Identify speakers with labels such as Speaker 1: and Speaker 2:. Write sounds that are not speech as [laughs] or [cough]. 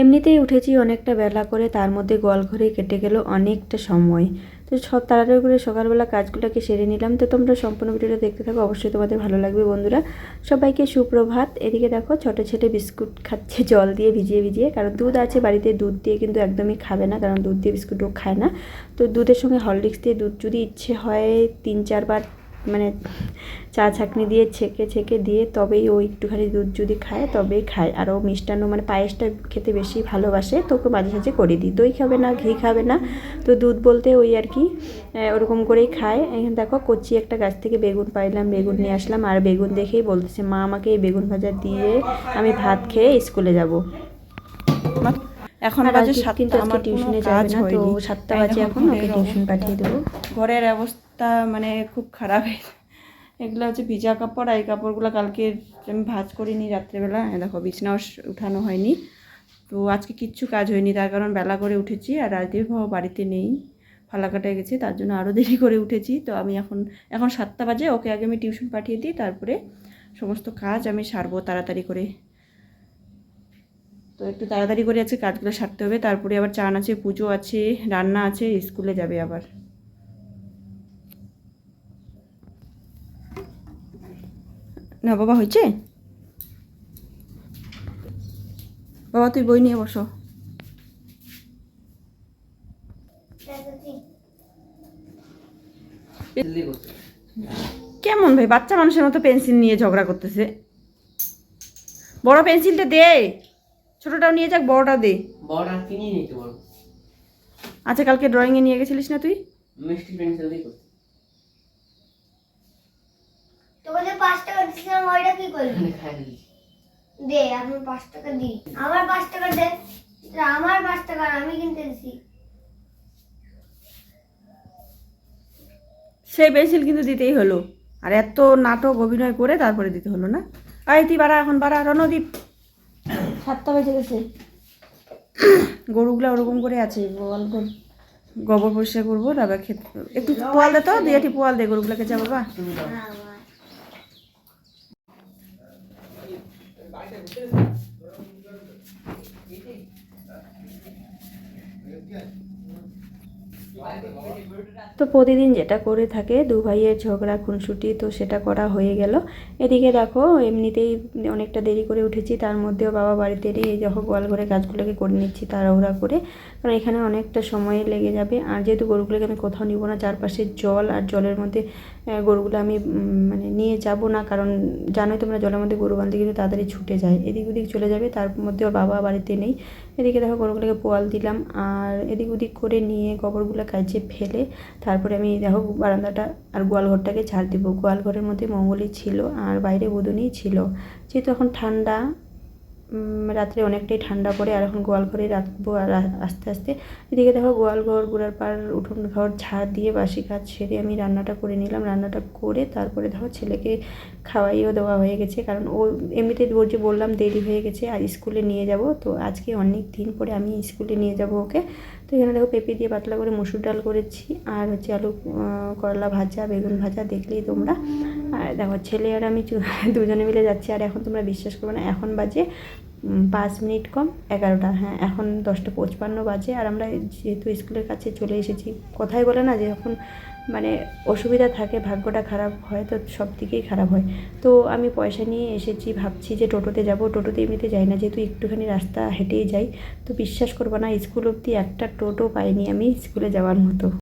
Speaker 1: এমনিতেই উঠেছি অনেকটা বেলা করে, তার মধ্যে গোয়াল ঘরে কেটে গেল অনেকটা সময়। তো সব তাড়াতাড়ি করে সকালবেলা কাজগুলোকে সেরে নিলাম। তো তোমরা সম্পূর্ণ ভিডিওটা দেখতে থাকো, অবশ্যই তোমাদের ভালো লাগবে বন্ধুরা। সবাইকে সুপ্রভাত। এদিকে দেখো, ছোটো ছেলে বিস্কুট খাচ্ছে, জল দিয়ে ভিজিয়ে ভিজিয়ে। কারণ দুধ আছে বাড়িতে, দুধ দিয়ে কিন্তু একদমই খাবে না, কারণ দুধ দিয়ে বিস্কুটও খায় না। তো দুধের সঙ্গে হরলিক্স দিয়ে দুধ যদি ইচ্ছে হয় তিন চারবার মানে চা ছাকনি দিয়ে ছেঁকে ছেঁকে দিয়ে তবেই ও একটুখানি দুধ যদি খায় তবেই খায়। আর ও মিষ্টান্ন মানে পায়েসটা খেতে বেশি ভালোবাসে তো ওকে মাঝে সাঝে করে দিই। দই খাবে না ঘি খাবে না তো দুধ বলতে ওই আর কি ওরকম করেই খায়। এখানে দেখো কচি একটা গাছ থেকে বেগুন পাইলাম বেগুন নিয়ে আসলাম। আর বেগুন দেখেই বলতেছে মা আমাকে এই বেগুন ভাজা দিয়ে আমি ভাত খেয়ে স্কুলে যাব।
Speaker 2: এখন বাজে সাতটা আমার
Speaker 1: টিউশনে যাবে না তো সাতটা বাজে
Speaker 2: এখন
Speaker 1: এখন ওকে টিউশন পাঠিয়ে দেবো।
Speaker 2: ঘরের অবস্থা মানে খুব খারাপ এগুলো হচ্ছে ভিজা কাপড়, আর এই কাপড়গুলো কালকে আমি ভাজ করিনি রাত্রেবেলা। দেখো বিছনাও উঠানো হয়নি। তো আজকে কিচ্ছু কাজ হয়নি, তার কারণ বেলা করে উঠেছি আর রাজদীপ বাড়িতে নেই। ফালা ফালাকাটায় গেছে, তার জন্য আরও দেরি করে উঠেছি। তো আমি এখন এখন সাতটা বাজে, ওকে আগে আমি টিউশন পাঠিয়ে দিই, তারপরে সমস্ত কাজ আমি সারবো তাড়াতাড়ি করে। তো একটু তাড়াতাড়ি করে আজকে কাজগুলো সারতে হবে, তারপরে আবার চান আছে, পুজো আছে, রান্না আছে, স্কুলে যাবে আবার। না বাবা হয়েছে? বাবা তুই বই নিয়ে বসো। কেমন ভাই বাচ্চা মানুষের মতো পেন্সিল নিয়ে ঝগড়া করতেছে? বড় পেন্সিলটা দে। ছোটটাও নিয়ে যাক বড়টা দে। আচ্ছা কালকে ড্রয়িংয়ে নিয়ে গেছিলিস না তুই?
Speaker 3: মিষ্টি পেন্সিল দিয়ে
Speaker 4: পাঁচ টাকা দে পাঁচ টাকা আমার পাঁচ টাকা দে। আমার পাঁচ টাকা আমি কিনতে দিছি।
Speaker 2: সেই পেন্সিল কিন্তু দিতেই হলো। আর এত নাটক অভিনয় করে তারপরে দিতে হলো না। আই তুই বাড়া এখন বাড়া রণদীপ। সাতটা বেজে গেছে। গরুগুলা ওরকম করে আছে গোয়াল গোবর পরিষ্কার করব তারপর খেতে একটু পোয়াল দে তো দুই একটি পোয়াল দে গরুগুলাকে যা বাবা
Speaker 1: তো প্রতিদিন যেটা করে থাকে দু ভাইয়ের ঝগড়া, খুনসুটি, তো সেটা করা হয়ে গেল। এদিকে দেখো, এমনিতেই অনেকটা দেরি করে উঠেছি, তার মধ্যেও বাবা বাড়িতে এই যখন গোয়াল ঘরে কাজগুলোকে করে নিচ্ছি তাড়াহুড়া করে। কারণ এখানে অনেকটা সময় লেগে যাবে। আর যেহেতু গরুগুলোকে আমি কোথাও নিব না, চারপাশে জল আর জলের মধ্যে গরুগুলো আমি মানে নিয়ে যাব না, কারণ জানোই তোমরা জলের মধ্যে গরু বাঁধতে কিন্তু তাড়াতাড়ি ছুটে যায়। এদিক ওদিক চলে যাবে, তার মধ্যে ওর বাবা বাড়িতে নেই। এদিকে দেখো গরুগুলোকে পোয়াল দিলাম, আর এদিক ওদিক করে নিয়ে গোবরগুলো কাজে ফেলে, তারপরে আমি দেখো বারান্দাটা আর গোয়াল ঘরটাকে ঝাড় দিব। গোয়াল ঘরের মধ্যে মঙ্গলই ছিল, আর বাইরে বুদনই ছিল। যেহেতু এখন ঠান্ডা রাত্রে অনেকটাই ঠান্ডা পড়ে, আর এখন গোয়াল ঘরে রাখব আর আস্তে আস্তে। এদিকে দেখো গোয়াল ঘর, গুড়ার পার উঠোন ঘর ঝাড় দিয়ে বাসি কাজ সেরে আমি রান্নাটা করে নিলাম। রান্নাটা করে তারপরে দেখো ছেলেকে খাওয়াইও দেওয়া হয়ে গেছে, কারণ ও এমনিতে যে বললাম দেরি হয়ে গেছে, আর স্কুলে নিয়ে যাব। তো আজকে অনেক দিন পরে আমি স্কুলে নিয়ে যাব ওকে। তো এখানে দেখো পেঁপে দিয়ে পাতলা করে মুসুর ডাল করেছি, আর হচ্ছে আলু করলা ভাজা, বেগুন ভাজা দেখলেই তোমরা। আর দেখো ছেলে আর আমি [laughs] দুজনে মিলে যাচ্ছি, আর এখন তোমরা বিশ্বাস করবে না, এখন বাজে পাঁচ মিনিট কম, এগারোটা হ্যাঁ এখন দশটা পঁচপান্ন বাজে, আর আমরা যেহেতু স্কুলের কাছে চলে এসেছি, কথাই বলে না যে যখন মানে অসুবিধা থাকে, ভাগ্যটা খারাপ হয়, তো সব দিকেই খারাপ হয়। তো আমি পয়সা নিয়ে এসেছি, ভাবছি যে টোটোতে যাব, টোটোতে এমনিতে যাই না, যেহেতু একটুখানি রাস্তা হেঁটেই যাই, তো বিশ্বাস করব না, স্কুল অবধি একটা টোটো পাইনি আমি স্কুলে যাওয়ার মতো।